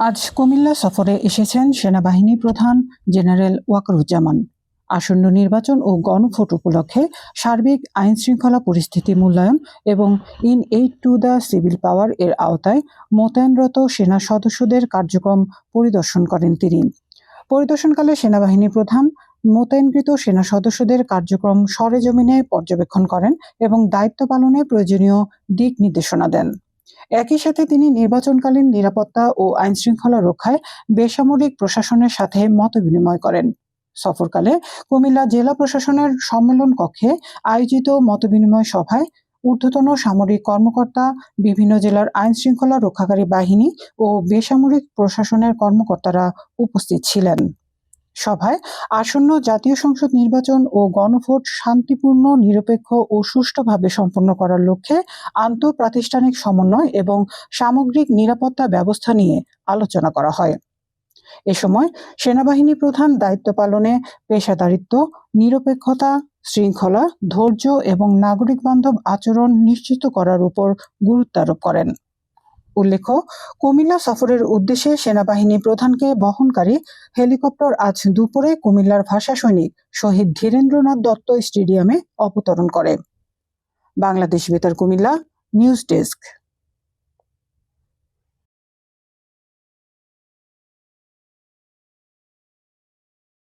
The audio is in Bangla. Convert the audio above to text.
আজ কুমিল্লা সফরে এসেছেন সেনাবাহিনী প্রধান জেনারেল ওয়াকারুজ্জামান। আসন্ন নির্বাচন ও গণভোট উপলক্ষে সার্বিক আইন শৃঙ্খলা পরিস্থিতি মূল্যায়ন এবং in aid to the civil power এর আওতায় মোতায়েনরত সেনা সদস্যদের কার্যক্রম পরিদর্শন করেন তিনি। পরিদর্শনকালে সেনাবাহিনী প্রধান মোতায়েনকৃত সেনা সদস্যদের কার্যক্রম সরেজমিনে পর্যবেক্ষণ করেন এবং দায়িত্ব পালনে প্রয়োজনীয় দিক নির্দেশনা দেন। একই সাথে তিনি নির্বাচনকালীন নিরাপত্তা ও আইন শৃঙ্খলা রক্ষায় বেসামরিক প্রশাসনের সাথে মত বিনিময় করেন। সফরকালে কুমিল্লা জেলা প্রশাসনের সম্মেলন কক্ষে আয়োজিত মতবিনিময় সভায় ঊর্ধ্বতন সামরিক কর্মকর্তা, বিভিন্ন জেলার আইন শৃঙ্খলা রক্ষাকারী বাহিনী ও বেসামরিক প্রশাসনের কর্মকর্তারা উপস্থিত ছিলেন। সভায় আসন্ন জাতীয় সংসদ নির্বাচন ও গণভোট শান্তিপূর্ণ, নিরপেক্ষ ও সুষ্ঠুভাবে সম্পন্ন করার লক্ষ্যে আন্তঃপ্রাতিষ্ঠানিক সমন্বয় এবং সামগ্রিক নিরাপত্তা ব্যবস্থা নিয়ে আলোচনা করা হয়। এ সময় সেনাবাহিনী প্রধান দায়িত্ব পালনে পেশাদারিত্ব, নিরপেক্ষতা, শৃঙ্খলা, ধৈর্য এবং নাগরিক বান্ধব আচরণ নিশ্চিত করার উপর গুরুত্ব আরোপ করেন। উল্লেখ্য, কুমিল্লা সফরের উদ্দেশ্যে সেনাবাহিনী প্রধানকে বহনকারী হেলিকপ্টার আজ দুপুরে কুমিল্লার ভাষা সৈনিক শহীদ ধীরেন্দ্রনাথ দত্ত স্টেডিয়ামে অবতরণ করে। বাংলাদেশ বেতার, কুমিল্লা, নিউজ ডেস্ক।